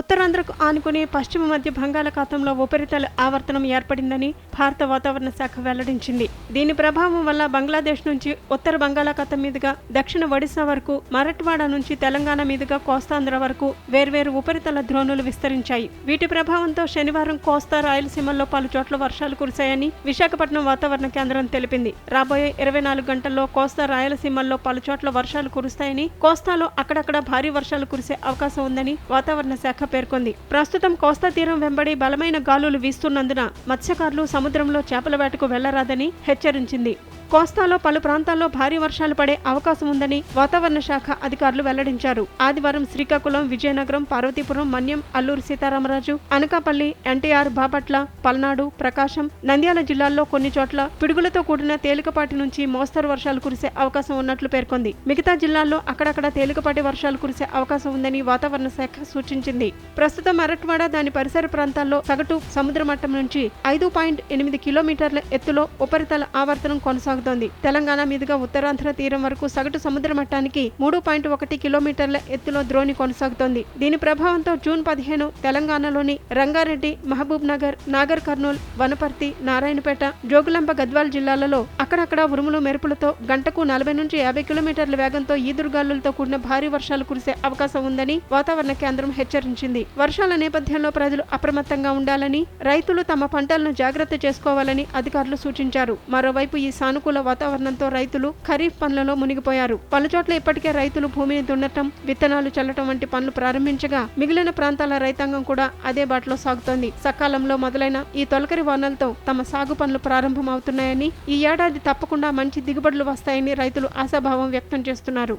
ఉత్తరాంధ్రకు ఆనుకుని పశ్చిమ మధ్య బంగాళాఖాతంలో ఉపరితల ఆవర్తనం ఏర్పడిందని భారత వాతావరణ శాఖ వెల్లడించింది. దీని ప్రభావం వల్ల బంగ్లాదేశ్ నుంచి ఉత్తర బంగాళాఖాతం మీదుగా దక్షిణ ఒడిశా వరకు మరట్వాడ నుంచి తెలంగాణ మీదుగా కోస్తాంధ్ర వరకు వేర్వేరు ఉపరితల ద్రోణులు విస్తరించాయి. వీటి ప్రభావంతో శనివారం కోస్తా రాయలసీమల్లో పలు చోట్ల వర్షాలు కురిశాయని విశాఖపట్నం వాతావరణ కేంద్రం తెలిపింది. రాబోయే ఇరవై నాలుగు గంటల్లో కోస్తా రాయలసీమల్లో పలు చోట్ల వర్షాలు కురుస్తాయని కోస్తాలో అక్కడక్కడ భారీ వర్షాలు కురిసే అవకాశం ఉందని వాతావరణ శాఖ పేర్కొంది. ప్రస్తుతం కోస్తా తీరం వెంబడి బలమైన గాలులు వీస్తున్నందున మత్స్యకారులు సముద్రంలో చేపల వేటకు వెళ్ళరాదని హెచ్చరించింది. కోస్తాలో పలు ప్రాంతాల్లో భారీ వర్షాలు పడే అవకాశం ఉందని వాతావరణ శాఖ అధికారులు వెల్లడించారు. ఆదివారం శ్రీకాకుళం విజయనగరం పార్వతీపురం మన్యం అల్లూరు సీతారామరాజు అనకాపల్లి ఎన్టీఆర్ బాపట్ల పల్నాడు ప్రకాశం నంద్యాల జిల్లాల్లో కొన్ని చోట్ల పిడుగులతో కూడిన తేలికపాటి నుంచి మోస్తరు వర్షాలు కురిసే అవకాశం ఉన్నట్లు పేర్కొంది. మిగతా జిల్లాల్లో అక్కడక్కడ తేలికపాటి వర్షాలు కురిసే అవకాశం ఉందని వాతావరణ శాఖ సూచించింది. ప్రస్తుతం మరట్వాడ దాని పరిసర ప్రాంతాల్లో సగటు సముద్ర మట్టం నుంచి ఐదు పాయింట్ ఎనిమిది కిలోమీటర్ల ఎత్తులో ఉపరితల ఆవర్తనం కొనసాగుతుంది తెలంగాణ మీదుగా ఉత్తరాంధ్ర తీరం వరకు సగటు సముద్ర మట్టానికి మూడు పాయింట్ ఒకటి కిలోమీటర్ల ఎత్తులో ద్రోణి కొనసాగుతోంది. దీని ప్రభావంతో జూన్ పదిహేను తెలంగాణలోని రంగారెడ్డి మహబూబ్ నగర్ నాగర్ కర్నూల్ వనపర్తి నారాయణపేట జోగులాంబ గద్వాల్ జిల్లాలలో అక్కడక్కడ ఉరుములు మెరుపులతో గంటకు నలభై నుంచి యాభై కిలోమీటర్ల వేగంతో ఈదురుగాలులతో కూడిన భారీ వర్షాలు కురిసే అవకాశం ఉందని వాతావరణ కేంద్రం హెచ్చరించింది. వర్షాల నేపథ్యంలో ప్రజలు అప్రమత్తంగా ఉండాలని రైతులు తమ పంటలను జాగ్రత్త చేసుకోవాలని అధికారులు సూచించారు. మరోవైపు ఈ సానుకూల వాతావరణంతో రైతులు ఖరీఫ్ పనులలో మునిగిపోయారు. పలుచోట్ల ఇప్పటికే రైతులు భూమిని దున్నటం విత్తనాలు చల్లటం వంటి పనులు ప్రారంభించగా మిగిలిన ప్రాంతాల రైతాంగం కూడా అదే బాటలో సాగుతోంది. సకాలంలో మొదలైన ఈ తొలకరి వానలతో తమ సాగు పనులు ప్రారంభమవుతున్నాయని ఈ ఏడాది తప్పకుండా మంచి దిగుబడులు వస్తాయని రైతులు ఆశాభావం వ్యక్తం చేస్తున్నారు.